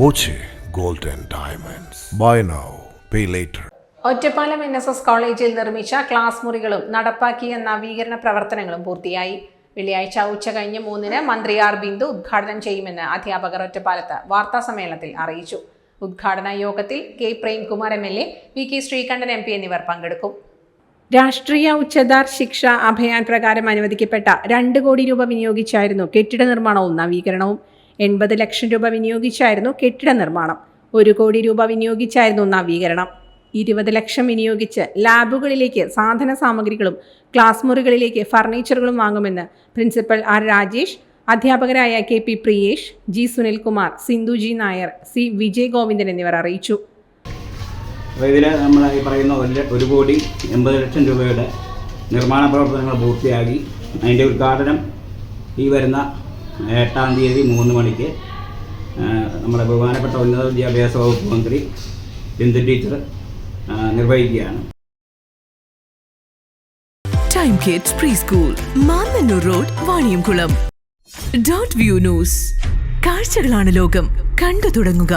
Boche gold and diamonds. Buy now pay later Ottapalam N S S കോളേജിൽ നിർമ്മിച്ച class മുറികളും നടപ്പാക്കിയ നവീകരണ പ്രവർത്തനങ്ങളും പൂർത്തിയായി. വെള്ളിയാഴ്ച ഉച്ച കഴിഞ്ഞ് മൂന്നിന് മന്ത്രി ആർ ബിന്ദു ഉദ്ഘാടനം ചെയ്യുമെന്ന് അധ്യാപകർ ഒറ്റപ്പാലത്ത് വാർത്താ സമ്മേളനത്തിൽ അറിയിച്ചു. ഉദ്ഘാടന യോഗത്തിൽ K Premkumar M L A V K Sreekandan M P എന്നിവർ പങ്കെടുക്കും. രാഷ്ട്രീയ ഉച്ചതാർ ശിക്ഷ അഭയാൻ പ്രകാരം അനുവദിക്കപ്പെട്ട രണ്ട് കോടി രൂപ വിനിയോഗിച്ചായിരുന്നു കെട്ടിട നിർമ്മാണവും നവീകരണവും. എൺപത് ലക്ഷം രൂപ വിനിയോഗിച്ചായിരുന്നു കെട്ടിട നിർമ്മാണം. ഒരു കോടി രൂപ വിനിയോഗിച്ചായിരുന്നു നവീകരണം. ഇരുപത് ലക്ഷം വിനിയോഗിച്ച് ലാബുകളിലേക്ക് സാധന സാമഗ്രികളും ക്ലാസ് മുറികളിലേക്ക് ഫർണിച്ചറുകളും വാങ്ങുമെന്ന് പ്രിൻസിപ്പൽ ആർ രാജേഷ് അധ്യാപകരായ K P Priyesh G Sunilkumar Sindhu G Nair C Vijay Govindan എന്നിവർ അറിയിച്ചു. ഇതിൽ നമ്മൾ ഈ പറയുന്ന ഒരു ഒരു കോടി എൺപത് ലക്ഷം രൂപയുടെ നിർമ്മാണ പ്രവർത്തനങ്ങൾ പൂർത്തിയാക്കി. അതിന്റെ ഉദ്ഘാടനം ഈ വരുന്ന എട്ടാം തീയതി മൂന്ന് മണിക്ക് നമ്മുടെ ബഹുമാനപ്പെട്ട ഉന്നത വിദ്യാഭ്യാസ വകുപ്പ് മന്ത്രി Bindu teacher നിർവഹിക്കുകയാണ്. Time kids pre school road dot view news കാഴ്ചകളാണ് ലോകം. കണ്ടു തുടങ്ങുക.